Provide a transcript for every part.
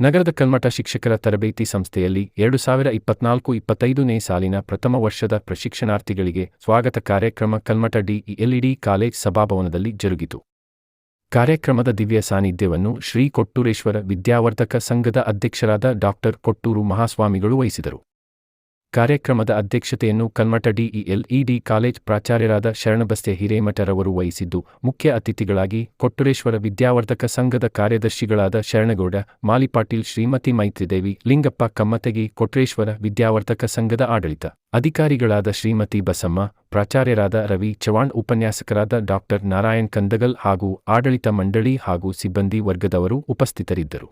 ನಗರದ ಕಲ್ಮಠ ಶಿಕ್ಷಕರ ತರಬೇತಿ ಸಂಸ್ಥೆಯಲ್ಲಿ ಎರಡು ಸಾವಿರ ಇಪ್ಪತ್ನಾಲ್ಕು ಇಪ್ಪತ್ತೈದನೇ ಸಾಲಿನ ಪ್ರಥಮ ವರ್ಷದ ಪ್ರಶಿಕ್ಷಣಾರ್ಥಿಗಳಿಗೆ ಸ್ವಾಗತ ಕಾರ್ಯಕ್ರಮ ಕಲ್ಮಠ ಡಿಇಎಲ್ಇಡಿ ಕಾಲೇಜ್ ಸಭಾಭವನದಲ್ಲಿ ಜರುಗಿತು. ಕಾರ್ಯಕ್ರಮದ ದಿವ್ಯ ಸಾನ್ನಿಧ್ಯವನ್ನು ಶ್ರೀ ಕೊಟ್ಟೂರೇಶ್ವರ ವಿದ್ಯಾವರ್ಧಕ ಸಂಘದ ಅಧ್ಯಕ್ಷರಾದ ಡಾಕ್ಟರ್ ಕೊಟ್ಟೂರು ಮಹಾಸ್ವಾಮಿಗಳು ವಹಿಸಿದರು. ಕಾರ್ಯಕ್ರಮದ ಅಧ್ಯಕ್ಷತೆಯನ್ನು ಕಲ್ಮಠ ಡಿಇಎಲ್ಇಡಿ ಕಾಲೇಜ್ ಪ್ರಾಚಾರ್ಯರಾದ ಶರಣಬಸ್ತೆ ಹಿರೇಮಠರವರು ವಹಿಸಿದ್ದು, ಮುಖ್ಯ ಅತಿಥಿಗಳಾಗಿ ಕೊಟ್ಟೂರೇಶ್ವರ ವಿದ್ಯಾವರ್ಧಕ ಸಂಘದ ಕಾರ್ಯದರ್ಶಿಗಳಾದ ಶರಣಗೌಡ, ಮಾಲಿಪಾಟೀಲ್ ಶ್ರೀಮತಿ ಮೈತ್ರಿದೇವಿ, ಲಿಂಗಪ್ಪ ಕಮ್ಮತಗಿ ಕೊಟ್ರೇಶ್ವರ ವಿದ್ಯಾವರ್ಧಕ ಸಂಘದ ಆಡಳಿತ ಅಧಿಕಾರಿಗಳಾದ ಶ್ರೀಮತಿ ಬಸಮ್ಮ, ಪ್ರಾಚಾರ್ಯರಾದ ರವಿ ಚವಾಣ್ ಉಪನ್ಯಾಸಕರಾದ ಡಾಕ್ಟರ್ ನಾರಾಯಣ್ ಕಂದಗಲ್ ಹಾಗೂ ಆಡಳಿತ ಮಂಡಳಿ ಹಾಗೂ ಸಿಬ್ಬಂದಿ ವರ್ಗದವರು ಉಪಸ್ಥಿತರಿದ್ದರು.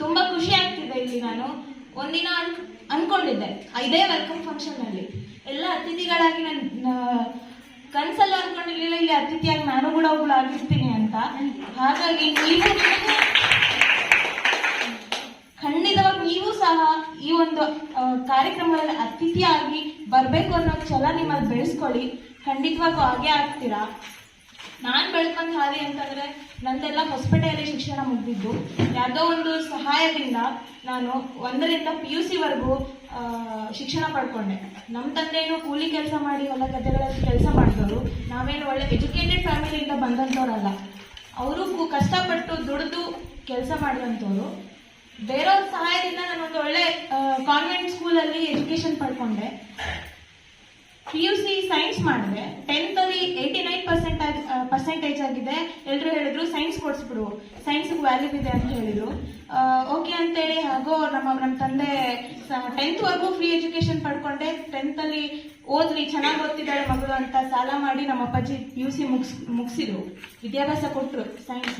ತುಂಬಾ ಖುಷಿ ಆಗ್ತಿದೆ ಇಲ್ಲಿ ನಾನು ಒಂದಿನ ಅನ್ ಅನ್ಕೊಂಡಿದ್ದೆ. ಇದೇ ವೆಲ್ಕಮ್ ಫಂಕ್ಷನ್ ಅಲ್ಲಿ. ಎಲ್ಲ ಅತಿಥಿಗಳಾಗಿ ನಾನು ಕನ್ಸಲ್ಲ ಅನ್ಕೊಂಡಿರ್ಲಿಲ್ಲ, ಇಲ್ಲಿ ಅತಿಥಿಯಾಗಿ ನಾನು ಕೂಡ ಒಬ್ಳು ಆಗಿರ್ತೀನಿ ಅಂತ. ಹಾಗಾಗಿ ನೀವು ಖಂಡಿತವಾಗಿ ನೀವು ಸಹ ಈ ಒಂದು ಕಾರ್ಯಕ್ರಮದಲ್ಲಿ ಅತಿಥಿಯಾಗಿ ಬರಬೇಕು ಅನ್ನೋ ಛಲ ನಿಮ್ಮಲ್ಲಿ ಬೆಳೆಸ್ಕೊಳ್ಳಿ. ಖಂಡಿತವಾಗೂ ಹಾಗೆ ಆಗ್ತೀರಾ? ಬೆಳ್ಕೊಂಡ ಹಾದಿ ಅಂತಂದ್ರೆ ನಂದೆಲ್ಲ ಹೊಸಪೇಟೆಯಲ್ಲಿ ಶಿಕ್ಷಣ ಮುಗಿದಿದ್ದು. ಯಾವುದೋ ಒಂದು ಸಹಾಯದಿಂದ ನಾನು ಒಂದರಿಂದ ಪಿ ಯು ಸಿ ವರೆಗೂ ಶಿಕ್ಷಣ ಪಡ್ಕೊಂಡೆ. ನಮ್ಮ ತಂದೆಯೂ ಕೂಲಿ ಕೆಲಸ ಮಾಡಿ ಹೊಲ ಗದ್ದೆಗಳಲ್ಲಿ ಕೆಲಸ ಮಾಡಿದವರು. ನಾವೇನು ಒಳ್ಳೆ ಎಜುಕೇಟೆಡ್ ಫ್ಯಾಮಿಲಿಯಿಂದ ಬಂದಂಥವ್ರಲ್ಲ ಅವರು ಕಷ್ಟಪಟ್ಟು ದುಡಿದು ಕೆಲಸ ಮಾಡಿದಂಥವ್ರು ಬೇರೆಯವ್ರ ಸಹಾಯದಿಂದ ನಾನು ಒಂದು ಒಳ್ಳೆ ಕಾನ್ವೆಂಟ್ ಸ್ಕೂಲಲ್ಲಿ ಎಜುಕೇಶನ್ ಪಡ್ಕೊಂಡೆ. ಪಿ ಯು ಸಿ ಸೈನ್ಸ್ ಮಾಡಿದೆ. ಟೆಂತಲ್ಲಿ ಏಯ್ಟಿ ನೈನ್ ಪರ್ಸೆಂಟ್ ಪರ್ಸೆಂಟೇಜ್ ಆಗಿದೆ. ಎಲ್ಲರೂ ಹೇಳಿದ್ರು ಸೈನ್ಸ್ ಕೊಡಿಸ್ಬಿಡು ಸೈನ್ಸ್ ವ್ಯಾಲ್ಯೂ ಇದೆ ಅಂತ ಹೇಳಿದ್ರು. ಓಕೆ ಅಂತೇಳಿ, ಹಾಗೂ ನಮ್ಮ ನಮ್ಮ ತಂದೆ ಟೆಂತ್ ವರೆಗೂ ಫ್ರೀ ಎಜುಕೇಶನ್ ಪಡ್ಕೊಂಡೆ. ಟೆಂತ್ ಅಲ್ಲಿ ಓದ್ಲಿ, ಚೆನ್ನಾಗಿ ಓದ್ತಿದ್ದಾಳೆ ಮಗಳು ಅಂತ ಸಾಲ ಮಾಡಿ ನಮ್ಮ ಅಪ್ಪಾಜಿ ಯು ಸಿ ಮುಗಿಸ್, ಮುಗಿಸಿದ್ರು. ವಿದ್ಯಾಭ್ಯಾಸ ಕೊಟ್ಟರು ಸೈನ್ಸ್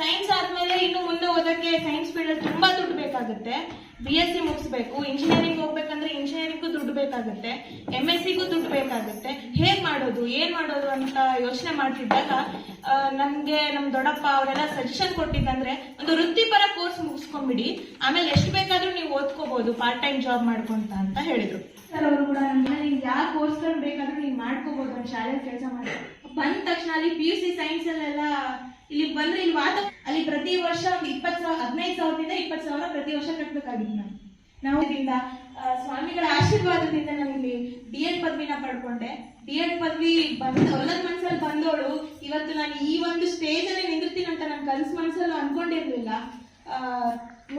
ಸೈನ್ಸ್ ಆದ್ಮೇಲೆ ಇನ್ನು ಮುಂದೆ ಓದಕ್ಕೆ ಸೈನ್ಸ್ ಫೀಲ್ಡ್ ತುಂಬ ತುಂಬಾ ದುಡ್ಡು ಬೇಕಾಗುತ್ತೆ. ಬಿ ಎಸ್ ಸಿ ಮುಗಿಸ್ಬೇಕು ಇಂಜಿನಿಯರಿಂಗ್ ಹೋಗ್ಬೇಕಂದ್ರೆ ಇಂಜಿನಿಯರಿಂಗ್ ದುಡ್ಡು ಬೇಕಾಗುತ್ತೆ ಎಂ ಎಸ್ ಸಿಗೂ ದುಡ್ಡು ಬೇಕಾಗುತ್ತೆ. ಹೇಗ್ ಮಾಡೋದು, ಏನ್ ಮಾಡೋದು ಅಂತ ಯೋಚನೆ ಮಾಡ್ತಿದ್ದಾಗ ನಮ್ಗೆ ನಮ್ ದೊಡ್ಡಪ್ಪ ಅವರೆಲ್ಲ ಸಜೆಷನ್ ಕೊಟ್ಟಿದ್ದಂದ್ರೆ ಒಂದು ವೃತ್ತಿಪರ ಕೋರ್ಸ್ ಮುಗಿಸ್ಕೊಂಡ್ಬಿಡಿ ಆಮೇಲೆ ಎಷ್ಟು ಬೇಕಾದ್ರೂ ನೀವು ಓದ್ಕೋಬಹುದು ಪಾರ್ಟ್ ಟೈಮ್ ಜಾಬ್ ಮಾಡ್ಕೊಂತ ಅಂತ ಹೇಳಿದ್ರು. ಸರ್, ಅವರು ಕೂಡ ಯಾವ ಕೋರ್ಸ್ ಬೇಕಾದ್ರೂ ನೀವು ಮಾಡ್ಕೋಬಹುದು ಶಾಲೆ ಕೆಲಸ ಮಾಡಿ. ಬಂದ ತಕ್ಷಣ ಅಲ್ಲಿ ಪಿ ಯು ಸಿ ಸೈನ್ಸ್ ಅಲ್ಲೆಲ್ಲ ಇಲ್ಲಿ ಬಂದ್ರೆ ಇಲ್ಲಿ ವಾತ ಅಲ್ಲಿ ಪ್ರತಿ ವರ್ಷ ಒಂದು ಇಪ್ಪತ್ ಸಾವಿರ, ಹದಿನೈದು ಸಾವಿರದಿಂದ ಇಪ್ಪತ್ತು ಸಾವಿರ ಪ್ರತಿ ವರ್ಷ ಕಟ್ಟಬೇಕಾಗಿತ್ತು ನಾನು ನಾವು ಇದರಿಂದ ಸ್ವಾಮಿಗಳ ಆಶೀರ್ವಾದದಿಂದ ನಾನು ಇಲ್ಲಿ ಡಿ ಎಡ್ ಪದವಿನ ಪಡ್ಕೊಂಡೆ. ಡಿ ಎಡ್ ಪದವಿ ಬಂದ ಹೊಲದ ಮನಸ್ಸಲ್ಲಿ ಬಂದೋಳು, ಇವತ್ತು ನಾನು ಈ ಒಂದು ಸ್ಟೇಜ್ ಅಲ್ಲಿ ನಿಂದಿರ್ತೀನಿ ಅಂತ ನನ್ನ ಕನಸು ಮನ್ಸಲ್ಲೂ ಅನ್ಕೊಂಡಿರ್ಲಿಲ್ಲ.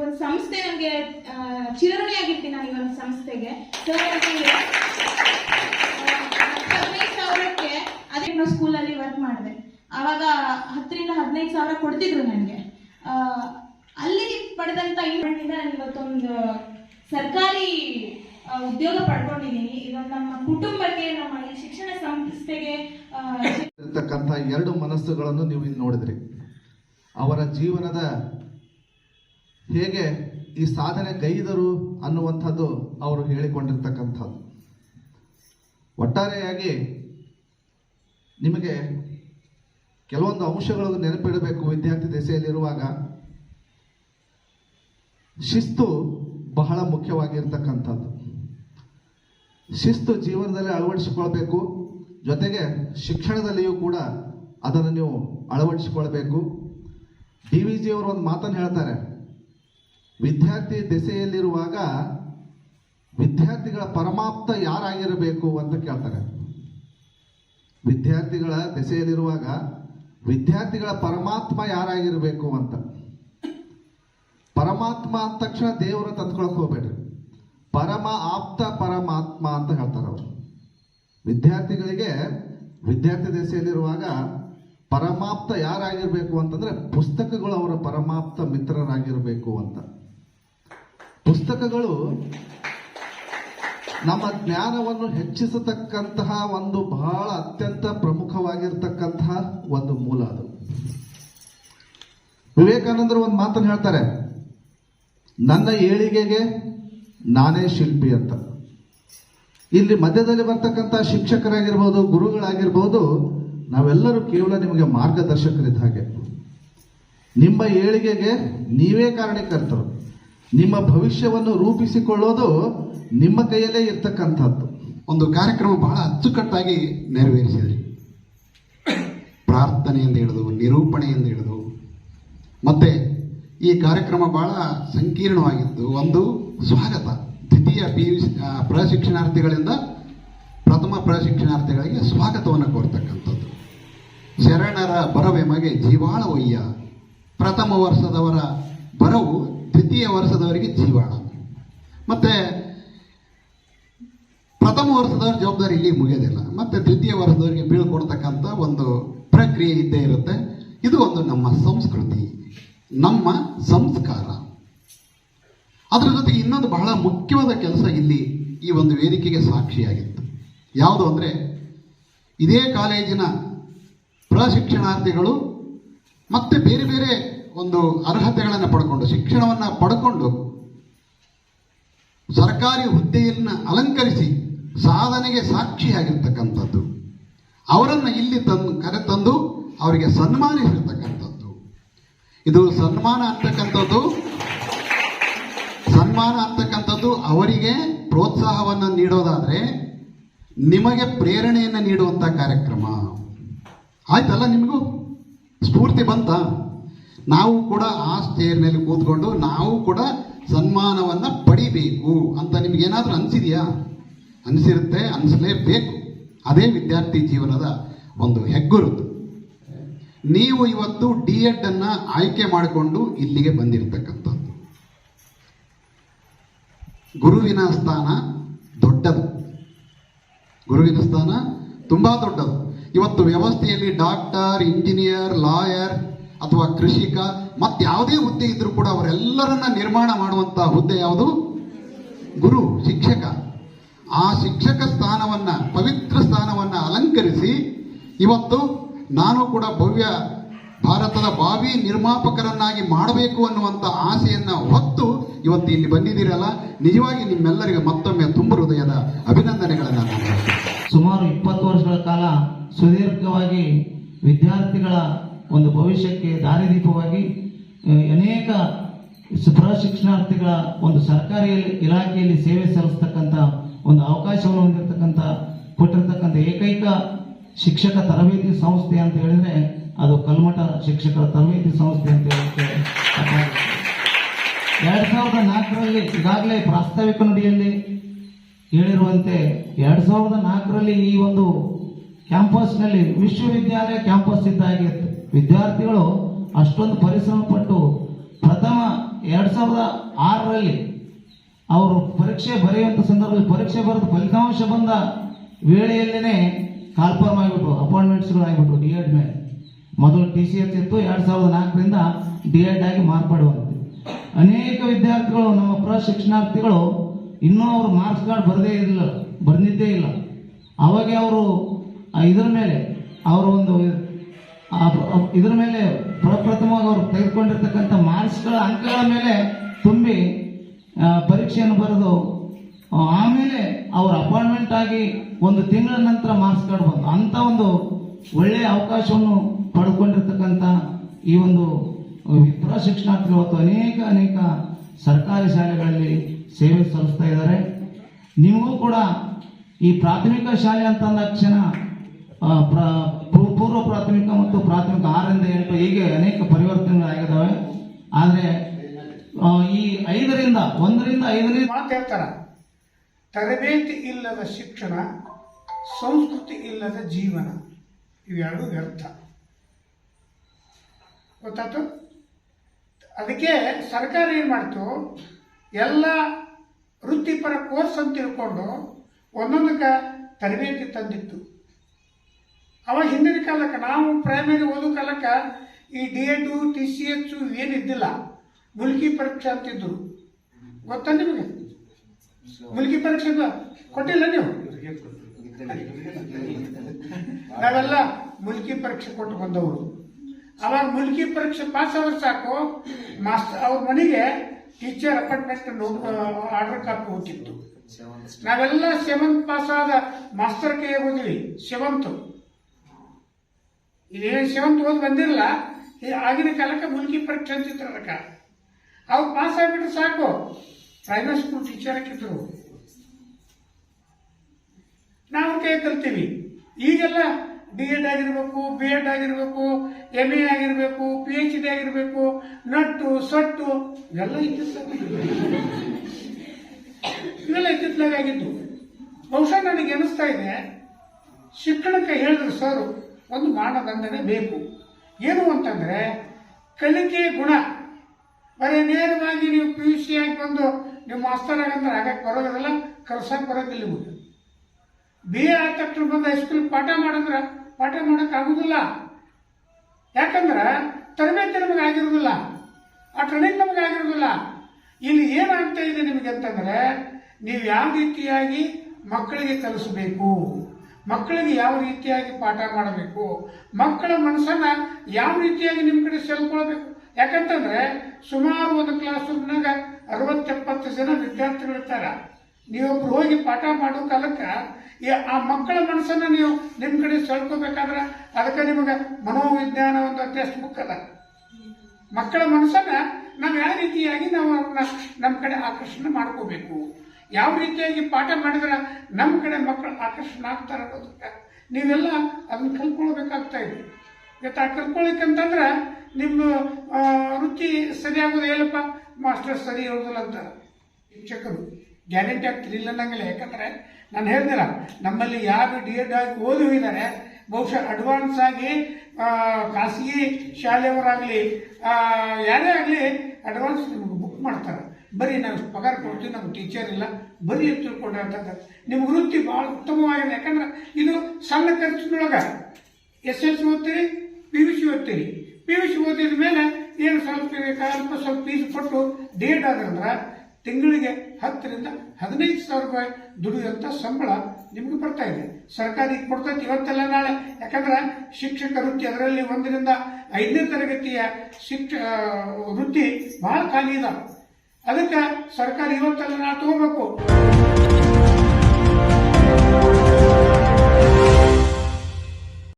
ಒಂದು ಸಂಸ್ಥೆ ನನಗೆ ಚಿರಋಣಿಯಾಗಿರ್ತೀನಿ ನಾನು ಈ ಒಂದು ಸಂಸ್ಥೆಗೆ. ಸರ್ ನನಗೆ ಹದಿನೈದು ಸಾವಿರಕ್ಕೆ ಅದೇ ನಾವು ಸ್ಕೂಲಲ್ಲಿ ವರ್ಕ್ ಮಾಡಿದೆ ಆವಾಗ ಹತ್ತರಿಂದ ಹದಿನೈದು ಸಾವಿರ ಕೊಡ್ತಿದ್ರು ನನಗೆ. ಅಲ್ಲಿ ಪಡೆದಂತ ನಾನು ಇವತ್ತೊಂದು ಸರ್ಕಾರಿ ಉದ್ಯೋಗ ಪಡ್ಕೊಂಡಿದ್ದೀನಿ ಇದೊಂದು ನಮ್ಮ ಕುಟುಂಬಕ್ಕೆ, ನಮ್ಮ ಈ ಶಿಕ್ಷಣ ಸಂಸ್ಥೆಗೆ ಎರಡು ಮನಸ್ಸುಗಳನ್ನು ನೀವು ಇಲ್ಲಿ ನೋಡಿದ್ರಿ. ಅವರ ಜೀವನದ ಹೇಗೆ ಈ ಸಾಧನೆ ಗೈದರು ಅನ್ನುವಂಥದ್ದು ಅವರು ಹೇಳಿಕೊಂಡಿರ್ತಕ್ಕಂಥದ್ದು. ಒಟ್ಟಾರೆಯಾಗಿ ನಿಮಗೆ ಕೆಲವೊಂದು ಅಂಶಗಳು ನೆನಪಿಡಬೇಕು ವಿದ್ಯಾರ್ಥಿ ದೆಸೆಯಲ್ಲಿರುವಾಗ. ಶಿಸ್ತು ಬಹಳ ಮುಖ್ಯವಾಗಿರ್ತಕ್ಕಂಥದ್ದು. ಶಿಸ್ತು ಜೀವನದಲ್ಲಿ ಅಳವಡಿಸಿಕೊಳ್ಬೇಕು. ಜೊತೆಗೆ ಶಿಕ್ಷಣದಲ್ಲಿಯೂ ಕೂಡ ಅದನ್ನು ನೀವು ಅಳವಡಿಸಿಕೊಳ್ಬೇಕು. ಡಿ ವಿ ಜಿ ಅವರು ಒಂದು ಮಾತನ್ನು ಹೇಳ್ತಾರೆ. ವಿದ್ಯಾರ್ಥಿ ದೆಸೆಯಲ್ಲಿರುವಾಗ ವಿದ್ಯಾರ್ಥಿಗಳ ಪರಮಾಪ್ತ ಯಾರಾಗಿರಬೇಕು ಅಂತ ಕೇಳ್ತಾರೆ. ವಿದ್ಯಾರ್ಥಿಗಳ ದೆಸೆಯಲ್ಲಿರುವಾಗ ವಿದ್ಯಾರ್ಥಿಗಳ ಪರಮಾತ್ಮ ಯಾರಾಗಿರಬೇಕು ಅಂತ. ಪರಮಾತ್ಮ ಅಂದ ತಕ್ಷಣ ದೇವರ ತಂದ್ಕೊಳಕ್ ಹೋಗ್ಬೇಡ್ರಿ. ಪರಮ ಆಪ್ತ ಪರಮಾತ್ಮ ಅಂತ ಹೇಳ್ತಾರೆ ಅವರು. ವಿದ್ಯಾರ್ಥಿಗಳಿಗೆ ವಿದ್ಯಾರ್ಥಿ ದೆಸೆಯಲ್ಲಿರುವಾಗ ಪರಮಾಪ್ತ ಯಾರಾಗಿರ್ಬೇಕು ಅಂತಂದ್ರೆ ಪುಸ್ತಕಗಳು ಅವರ ಪರಮಾಪ್ತ ಮಿತ್ರರಾಗಿರ್ಬೇಕು ಅಂತ. ಪುಸ್ತಕಗಳು ನಮ್ಮ ಜ್ಞಾನವನ್ನು ಹೆಚ್ಚಿಸತಕ್ಕಂತಹ ಒಂದು ಬಹಳ ಅತ್ಯಂತ ಪ್ರಮುಖವಾಗಿರ್ತಕ್ಕಂತಹ ಒಂದು ಮೂಲ ಅದು. ವಿವೇಕಾನಂದರು ಒಂದು ಮಾತನ್ನು ಹೇಳ್ತಾರೆ, ನನ್ನ ಏಳಿಗೆಗೆ ನಾನೇ ಶಿಲ್ಪಿ ಅಂತ. ಇಲ್ಲಿ ಮಧ್ಯದಲ್ಲಿ ಬರ್ತಕ್ಕಂಥ ಶಿಕ್ಷಕರಾಗಿರ್ಬೋದು, ಗುರುಗಳಾಗಿರ್ಬೋದು, ನಾವೆಲ್ಲರೂ ಕೇವಲ ನಿಮಗೆ ಮಾರ್ಗದರ್ಶಕರಿದ್ದ ಹಾಗೆ. ನಿಮ್ಮ ಏಳಿಗೆಗೆ ನೀವೇ ಕಾರಣೀಕರ್ತರು. ನಿಮ್ಮ ಭವಿಷ್ಯವನ್ನು ರೂಪಿಸಿಕೊಳ್ಳೋದು ನಿಮ್ಮ ಕೈಯಲ್ಲೇ ಇರ್ತಕ್ಕಂಥದ್ದು. ಒಂದು ಕಾರ್ಯಕ್ರಮ ಬಹಳ ಅಚ್ಚುಕಟ್ಟಾಗಿ ನೆರವೇರಿಸಿದ್ರಿ. ಪ್ರಾರ್ಥನೆಯಿಂದ ಹಿಡಿದು, ನಿರೂಪಣೆಯಿಂದ ಹಿಡಿದು. ಮತ್ತೆ ಈ ಕಾರ್ಯಕ್ರಮ ಬಹಳ ಸಂಕೀರ್ಣವಾಗಿದ್ದು, ಒಂದು ಸ್ವಾಗತ. ದ್ವಿತೀಯ ಪಿ ಯು ಪ್ರಶಿಕ್ಷಣಾರ್ಥಿಗಳಿಂದ ಪ್ರಥಮ ಪ್ರಶಿಕ್ಷಣಾರ್ಥಿಗಳಿಗೆ ಸ್ವಾಗತವನ್ನು ಕೋರ್ತಕ್ಕಂಥದ್ದು. ಶರಣರ ಬರವೆಮಗೆ ಜೀವಾಳ ಒಯ್ಯ. ಪ್ರಥಮ ವರ್ಷದವರ ಬರವು ದ್ವಿತೀಯ ವರ್ಷದವರಿಗೆ ಜೀವಾಳ. ಮತ್ತೆ ವರ್ಷದವ್ರ ಜವಾಬ್ದಾರಿ ಇಲ್ಲಿ ಮುಗಿಯೋದಿಲ್ಲ. ಮತ್ತೆ ದ್ವಿತೀಯ ವರ್ಷದವರಿಗೆ ಬೀಳ್ಕೊಡ್ತಕ್ಕಂಥ ಒಂದು ಪ್ರಕ್ರಿಯೆ ಇದ್ದೇ ಇರುತ್ತೆ. ಇದು ಒಂದು ನಮ್ಮ ಸಂಸ್ಕೃತಿ. ನಮ್ಮ ಸಂಸ್ಕಾರ. ಅದರ ಜೊತೆಗೆ ಇನ್ನೊಂದು ಬಹಳ ಮುಖ್ಯವಾದ ಕೆಲಸ ಇಲ್ಲಿ ಈ ಒಂದು ವೇದಿಕೆಗೆ ಸಾಕ್ಷಿಯಾಗಿತ್ತು. ಯಾವುದು ಅಂದರೆ ಇದೇ ಕಾಲೇಜಿನ ಪ್ರಶಿಕ್ಷಣಾರ್ಥಿಗಳು ಮತ್ತೆ ಬೇರೆ ಬೇರೆ ಒಂದು ಅರ್ಹತೆಗಳನ್ನು ಪಡ್ಕೊಂಡು, ಶಿಕ್ಷಣವನ್ನು ಪಡ್ಕೊಂಡು ಸರ್ಕಾರಿ ಹುದ್ದೆಯನ್ನು ಅಲಂಕರಿಸಿ ಸಾಧನೆಗೆ ಸಾಕ್ಷಿಯಾಗಿರ್ತಕ್ಕಂಥದ್ದು. ಅವರನ್ನು ಇಲ್ಲಿ ತಂದು ಕರೆತಂದು ಅವರಿಗೆ ಸನ್ಮಾನಿಸಿರ್ತಕ್ಕಂಥದ್ದು ಇದು ಸನ್ಮಾನ ಅಂತಕ್ಕಂಥದ್ದು. ಸನ್ಮಾನ ಅಂತಕ್ಕಂಥದ್ದು ಅವರಿಗೆ ಪ್ರೋತ್ಸಾಹವನ್ನು ನೀಡೋದಾದರೆ ನಿಮಗೆ ಪ್ರೇರಣೆಯನ್ನು ನೀಡುವಂಥ ಕಾರ್ಯಕ್ರಮ. ಆಯ್ತಲ್ಲ ನಿಮಗೂ? ಸ್ಫೂರ್ತಿ ಬಂತ? ನಾವು ಕೂಡ ಆ ಸ್ಟೇರ್ನಲ್ಲಿ ಕೂತ್ಕೊಂಡು ನಾವು ಕೂಡ ಸನ್ಮಾನವನ್ನು ಪಡಿಬೇಕು ಅಂತ ನಿಮ್ಗೇನಾದ್ರೂ ಅನಿಸಿದೆಯಾ? ಅನಿಸಿರುತ್ತೆ, ಅನಿಸಲೇಬೇಕು. ಅದೇ ವಿದ್ಯಾರ್ಥಿ ಜೀವನದ ಒಂದು ಹೆಗ್ಗುರುತು. ನೀವು ಇವತ್ತು ಡಿ ಎಡ್ ಅನ್ನ ಆಯ್ಕೆ ಮಾಡಿಕೊಂಡು ಇಲ್ಲಿಗೆ ಬಂದಿರತಕ್ಕಂಥದ್ದು. ಗುರುವಿನ ಸ್ಥಾನ ದೊಡ್ಡದು. ಗುರುವಿನ ಸ್ಥಾನ ತುಂಬಾ ದೊಡ್ಡದು. ಇವತ್ತು ವ್ಯವಸ್ಥೆಯಲ್ಲಿ ಡಾಕ್ಟರ್, ಇಂಜಿನಿಯರ್, ಲಾಯರ್ ಅಥವಾ ಕೃಷಿಕ ಯಾವುದೇ ಹುದ್ದೆ ಇದ್ರೂ ಕೂಡ ಅವರೆಲ್ಲರನ್ನ ನಿರ್ಮಾಣ ಮಾಡುವಂತಹ ಹುದ್ದೆ ಯಾವುದು? ಗುರು, ಶಿಕ್ಷಕ. ಆ ಶಿಕ್ಷಕ ಸ್ಥಾನವನ್ನ, ಪವಿತ್ರ ಸ್ಥಾನವನ್ನ ಅಲಂಕರಿಸಿ, ಇವತ್ತು ನಾನು ಕೂಡ ಭವ್ಯ ಭಾರತದ ಭಾವಿ ನಿರ್ಮಾಪಕರನ್ನಾಗಿ ಮಾಡಬೇಕು ಅನ್ನುವಂಥ ಆಸೆಯನ್ನ ಹೊತ್ತು ಇವತ್ತು ಇಲ್ಲಿ ಬಂದಿದ್ದೀರಲ್ಲ, ನಿಜವಾಗಿ ನಿಮ್ಮೆಲ್ಲರಿಗೆ ಮತ್ತೊಮ್ಮೆ ತುಂಬ ಹೃದಯದ ಅಭಿನಂದನೆಗಳನ್ನು. ಸುಮಾರು ಇಪ್ಪತ್ತು ವರ್ಷಗಳ ಕಾಲ ಸುದೀರ್ಘವಾಗಿ ವಿದ್ಯಾರ್ಥಿಗಳ ಒಂದು ಭವಿಷ್ಯಕ್ಕೆ ದಾರಿದೀಪವಾಗಿ ಅನೇಕ ಪ್ರಶಿಕ್ಷಣಾರ್ಥಿಗಳ ಒಂದು ಸರ್ಕಾರಿ ಇಲಾಖೆಯಲ್ಲಿ ಸೇವೆ ಸಲ್ಲಿಸ್ತಕ್ಕಂಥ ಒಂದು ಅವಕಾಶವನ್ನು ಹೊಂದಿರತಕ್ಕಂಥ, ಕೊಟ್ಟಿರ್ತಕ್ಕಂಥ ಏಕೈಕ ಶಿಕ್ಷಕ ತರಬೇತಿ ಸಂಸ್ಥೆ ಅಂತ ಹೇಳಿದ್ರೆ ಅದು ಕಲ್ಮಠ ಶಿಕ್ಷಕರ ತರಬೇತಿ ಸಂಸ್ಥೆ ಅಂತ ಹೇಳುತ್ತೆ. ಎರಡ್ ಸಾವಿರದ ನಾಲ್ಕರಲ್ಲಿ ಈಗಾಗಲೇ ಪ್ರಾಸ್ತಾವಿಕ ನುಡಿಯಲ್ಲಿ ಹೇಳಿರುವಂತೆ ಎರಡ್ ಸಾವಿರದ ನಾಲ್ಕರಲ್ಲಿ ಈ ಒಂದು ಕ್ಯಾಂಪಸ್ನಲ್ಲಿ ವಿಶ್ವವಿದ್ಯಾಲಯ ಕ್ಯಾಂಪಸ್ ಇದ್ದಾಗಿತ್ತು ವಿದ್ಯಾರ್ಥಿಗಳು ಅಷ್ಟೊಂದು ಪರಿಶ್ರಮ ಪಟ್ಟು ಪ್ರಥಮ ಎರಡ್ ಸಾವಿರದ ಆರರಲ್ಲಿ ಅವರು ಪರೀಕ್ಷೆ ಬರೆಯುವಂತ ಸಂದರ್ಭದಲ್ಲಿ ಪರೀಕ್ಷೆ ಬರೆದು ಫಲಿತಾಂಶ ಬಂದ ವೇಳೆಯಲ್ಲೇ ಕಾಲ್ಫಾರ್ಮ್ ಆಗಿಬಿಟ್ರು ಅಪಾಯಿಂಟ್ಮೆಂಟ್ಸ್ಗಳು ಆಗಿಬಿಟ್ರು ಡಿ ಎಡ್ ಮೇಲೆ ಮೊದಲು ಟಿ ಸಿ ಎಸ್ ಇತ್ತು, ಎರಡು ಸಾವಿರದ ನಾಲ್ಕರಿಂದ ಡಿ ಎಡ್ ಆಗಿ ಮಾರ್ಪಾಡುವಂತೆ. ಅನೇಕ ವಿದ್ಯಾರ್ಥಿಗಳು, ನಮ್ಮ ಪ್ರಶಿಕ್ಷಣಾರ್ಥಿಗಳು ಇನ್ನೂ ಅವರು ಮಾರ್ಕ್ಸ್ ಕಾರ್ಡ್ ಬರದೇ ಇಲ್ಲ ಬರೆದಿದ್ದೇ ಇಲ್ಲ. ಅವಾಗೆ ಅವರು ಇದರ ಮೇಲೆ ಅವರು ಒಂದು ಇದರ ಮೇಲೆ ಪ್ರಪ್ರಥಮವಾಗಿ ಅವರು ತೆಗೆದುಕೊಂಡಿರ್ತಕ್ಕಂಥ ಮಾರ್ಕ್ಸ್ಗಳ ಅಂಕಗಳ ಮೇಲೆ ತುಂಬಿ ಪರೀಕ್ಷೆಯನ್ನು ಬರೆದು ಆಮೇಲೆ ಅವ್ರ ಅಪಾಯಿಂಟ್ಮೆಂಟ್ ಆಗಿ ಒಂದು ತಿಂಗಳ ನಂತರ ಮಾರ್ಕ್ಸ್ ಕಾರ್ಡ್ ಬಂತು. ಅಂತ ಒಂದು ಒಳ್ಳೆಯ ಅವಕಾಶವನ್ನು ಪಡ್ಕೊಂಡಿರ್ತಕ್ಕಂಥ ಈ ಒಂದು ಪ್ರಶಿಕ್ಷಣಾರ್ಥಿಗಳು ಇವತ್ತು ಅನೇಕ ಅನೇಕ ಸರ್ಕಾರಿ ಶಾಲೆಗಳಲ್ಲಿ ಸೇವೆ ಸಲ್ಲಿಸ್ತಾ ಇದ್ದಾರೆ. ನಿಮಗೂ ಕೂಡ ಈ ಪ್ರಾಥಮಿಕ ಶಾಲೆ ಅಂತ ಅಂದ ತಕ್ಷಣ ಪ್ರ- ಪೂರ್ವ ಪ್ರಾಥಮಿಕ ಮತ್ತು ಪ್ರಾಥಮಿಕ ಆರರಿಂದ ಎಂಟು ಹೀಗೆ ಅನೇಕ ಪರಿವರ್ತನೆಗಳಾಗಿದ್ದಾವೆ. ಆದರೆ ಈ ಐದರಿಂದ, ಒಂದರಿಂದ ಐದರಿಂದ ಮಾತು ಹೇಳ್ತಾರೆ. ತರಬೇತಿ ಇಲ್ಲದ ಶಿಕ್ಷಣ, ಸಂಸ್ಕೃತಿ ಇಲ್ಲದ ಜೀವನ. ಇವೆರಡು ವ್ಯರ್ಥ. ಗೊತ್ತಾಯ್ತು? ಅದಕ್ಕೆ ಸರ್ಕಾರ ಏನು ಮಾಡ್ತು? ಎಲ್ಲ ವೃತ್ತಿಪರ ಕೋರ್ಸ್ ಅಂತ ತಿಳ್ಕೊಂಡು ಒಂದೊಂದಕ್ಕೆ ತರಬೇತಿ ತಂದಿತ್ತು. ಅವಾಗ ಹಿಂದಿನ ಕಾಲಕ್ಕೆ, ನಾವು ಪ್ರೈಮರಿ ಓದೋ ಕಾಲಕ್ಕೆ ಈ D Ed T C H ಏನಿದ್ದಿಲ್ಲ. Mulki ಪರೀಕ್ಷೆ ಅಂತಿದ್ರು. ಗೊತ್ತಾ ನಿಮಗೆ? ಮುಲ್ಕಿ ಪರೀಕ್ಷೆ ಕೊಟ್ಟಿಲ್ಲ ನೀವು? ನಾವೆಲ್ಲ ಮುಲ್ಕಿ ಪರೀಕ್ಷೆ ಕೊಟ್ಟು ಬಂದವರು. ಅವಾಗ ಮುಲ್ಕಿ ಪರೀಕ್ಷೆ ಪಾಸ್ ಆದ್ರೆ ಸಾಕು. ಮಾಸ್ಟರ್ ಅವ್ರ ಮನೆಗೆ ಟೀಚರ್ ಅಪಾಯಿಂಟ್ಮೆಂಟ್ ಆರ್ಡರ್ ಕಾಪಿ ಹೋಗ್ತಿತ್ತು. ನಾವೆಲ್ಲ ಸೆವೆಂತ್ ಪಾಸ್ ಆದ ಮಾಸ್ಟರ್ ಕೈ ಹೋದ್ವಿ ಸೆವೆಂತ್ ಇದೇನು ಸೆವೆಂತ್ ಓದ್ ಬಂದಿರಲ್ಲ ಆಗಿನ ಕಾಲಕ್ಕೆ ಮುಲ್ಕಿ ಪರೀಕ್ಷೆ ಅಂತಿತ್ತು ಅದಕ್ಕೆ. ಅವ್ರು ಪಾಸ್ ಆಗ್ಬಿಟ್ರೆ ಸಾಕು. ಪ್ರೈವೇಟ್ ಸ್ಕೂಲ್ ಟೀಚರ್ ಹಾಕಿದ್ರು. ನಾವು ಕೈ ಕಲ್ತೀವಿ ಈಗೆಲ್ಲ ಡಿ ಎಡ್ ಆಗಿರ್ಬೇಕು ಬಿ ಎಡ್ ಆಗಿರ್ಬೇಕು ಎಂ ಎ ಆಗಿರ್ಬೇಕು ಪಿ ಎಚ್ ಡಿ ಆಗಿರ್ಬೇಕು, ನಟ್ಟು, ಸೊಟ್ಟು, ಇವೆಲ್ಲ ಇತ್ತಿತ್ತಲಾಗ ಇವೆಲ್ಲ ಇತ್ತಿತ್ತಲಾಗ ಆಗಿದ್ದು. ಬಹುಶಃ ನನಗೆ ಅನಿಸ್ತಾ ಇದೆ, ಶಿಕ್ಷಣಕ್ಕೆ ಹೇಳಿದ್ರು ಸರ್, ಒಂದು ಮಾನದಂಡನೆ ಬೇಕು. ಏನು ಅಂತಂದ್ರೆ ಕಲಿಕೆ ಗುಣ. ಬರೀ ನೇರವಾಗಿ ನೀವು ಪಿ ಯು ಸಿ ಆಗಿ ಬಂದು ನಿಮ್ಮ ಮಾಸ್ತರ್ ಆಗಂದ್ರೆ ಬರೋದಿಲ್ಲ ಕಲ್ಸಕ್ಕೆ ಬರೋದಿಲ್ಲ ನಿಮಗೆ. ಬಿ ಎ ಆದ ತಕ್ಷಣ ಬಂದು ಹೈಸ್ಕೂಲ್ ಪಾಠ ಮಾಡಿದ್ರೆ ಪಾಠ ಮಾಡೋಕ್ಕಾಗೋದಿಲ್ಲ ಯಾಕಂದ್ರೆ ತರಬೇತಿ ನಮಗೆ ಆಗಿರೋದಿಲ್ಲ. ಆ ಟ್ರೈನಿಂಗ್ ನಮಗೆ ಆಗಿರೋದಿಲ್ಲ. ಇಲ್ಲಿ ಏನಾಗ್ತಾ ಇದೆ ನಿಮಗೆ ಅಂತಂದ್ರೆ, ನೀವು ಯಾವ ರೀತಿಯಾಗಿ ಮಕ್ಕಳಿಗೆ ಕಲಿಸಬೇಕು, ಮಕ್ಕಳಿಗೆ ಯಾವ ರೀತಿಯಾಗಿ ಪಾಠ ಮಾಡಬೇಕು, ಮಕ್ಕಳ ಮನಸ್ಸನ್ನ ಯಾವ ರೀತಿಯಾಗಿ ನಿಮ್ಮ ಕಡೆ ಸೆಳ್ಕೊಳ್ಬೇಕು ಯಾಕಂತಂದ್ರೆ ಸುಮಾರು ಒಂದು ಕ್ಲಾಸ್ ರೂಮ್ನಾಗ ಅರವತ್ತೆಪ್ಪತ್ತು ಜನ ವಿದ್ಯಾರ್ಥಿಗಳಿರ್ತಾರೆ ನೀವೊಬ್ರು ಹೋಗಿ ಪಾಠ ಮಾಡೋ ಕಾಲಕ್ಕೆ ಆ ಮಕ್ಕಳ ಮನಸ್ಸನ್ನ ನೀವು ನಿಮ್ಮ ಕಡೆ ಸೆಳ್ಕೋಬೇಕಾದ್ರೆ ಅದಕ್ಕೆ ನಿಮಗೆ ಮನೋವಿಜ್ಞಾನ ಒಂದು ಟೆಸ್ಟ್ ಬುಕ್ ಅದ. ಮಕ್ಕಳ ಮನಸ್ಸನ್ನ ನಾವು ಯಾವ ರೀತಿಯಾಗಿ ನಾವು ಅವ್ರನ್ನ ನಮ್ಮ ಕಡೆ ಆಕರ್ಷಣೆ ಮಾಡ್ಕೋಬೇಕು? ಯಾವ ರೀತಿಯಾಗಿ ಪಾಠ ಮಾಡಿದ್ರೆ ನಮ್ಮ ಕಡೆ ಮಕ್ಕಳು ಆಕರ್ಷಣೆ ಆಗ್ತಾರೆ ಅನ್ನೋದಕ್ಕೆ ನೀವೆಲ್ಲ ಅದನ್ನ ಕಲ್ತ್ಕೊಳ್ಬೇಕಾಗ್ತಾ ಇದೆ. ಇವತ್ತು ಆ ಕಲ್ತ್ಕೊಳಿಕ್ಕಂತಂದ್ರೆ ನಿಮ್ಮ ವೃತ್ತಿ ಸರಿಯಾಗೋದು ಹೇಳಪ್ಪ ಮಾಸ್ಟರ್ ಸರಿ ಇರೋದಿಲ್ಲ ಅಂತಾರೆ ಶಿಕ್ಷಕರು ಗ್ಯಾರಂಟಿ ಆಗ್ತಿರಲಿಲ್ಲ ಅನ್ನಂಗಿಲ್ಲ ಯಾಕಂದ್ರೆ ನಾನು ಹೇಳ್ದಿಲ್ಲ, ನಮ್ಮಲ್ಲಿ ಯಾರು ಡಿ ಎಡ್ ಆಗಿ ಓದಿ ಬಹುಶಃ ಅಡ್ವಾನ್ಸ್ ಆಗಿ ಖಾಸಗಿ ಶಾಲೆಯವರಾಗಲಿ ಯಾರೇ ಆಗಲಿ ಅಡ್ವಾನ್ಸ್ ನಿಮ್ಗೆ ಬುಕ್ ಮಾಡ್ತಾರೆ. ಬರೀ ನಾವು ಪಗಾರ ಕೊಡ್ತೀವಿ, ನಮ್ಗೆ ಟೀಚರ್ ಇಲ್ಲ, ಬರೀ ಅಂತ ತಿಳ್ಕೊಂಡ್ರೆ ಅಂತಂದ್ರೆ ನಿಮ್ಮ ವೃತ್ತಿ ಭಾಳ ಉತ್ತಮವಾಗಿದೆ. ಯಾಕಂದ್ರೆ ಇದು ಸಣ್ಣ ಖರ್ಚಿನೊಳಗೆ. ಎಸ್ ಎಸ್ ಓದ್ತೀರಿ ಪಿ ಯು ಸಿ ಓದ್ತೀರಿ. ಪಿ ಯು ಸಿ ಓದಿದ ಮೇಲೆ ಏನು ಸ್ವಲ್ಪ ಅಲ್ಪ ಸ್ವಲ್ಪ ಫೀಸ್ ಕೊಟ್ಟು ಡೇಟ್ ಆದ್ರಂದ್ರೆ ತಿಂಗಳಿಗೆ ಹತ್ತರಿಂದ ಹದಿನೈದು ಸಾವಿರ ರೂಪಾಯಿ ದುಡಿಯುವಂಥ ಸಂಬಳ ನಿಮ್ಗೆ ಬರ್ತಾ ಇದೆ. ಸರ್ಕಾರ ಕೊಡ್ತೈತಿ ಇವತ್ತೆಲ್ಲ ನಾಳೆ. ಯಾಕಂದ್ರೆ ಶಿಕ್ಷಕ ವೃತ್ತಿ, ಅದರಲ್ಲಿ ಒಂದರಿಂದ ಐದನೇ ತರಗತಿಯ ಶಿಕ್ಷ ವೃತ್ತಿ ಬಹಳ ಖಾಲಿ ಇದಾವೆ. ಅದಕ್ಕೆ ಸರ್ಕಾರ ಇವತ್ತೆಲ್ಲ ನಾಳೆ ತಗೋಬೇಕು.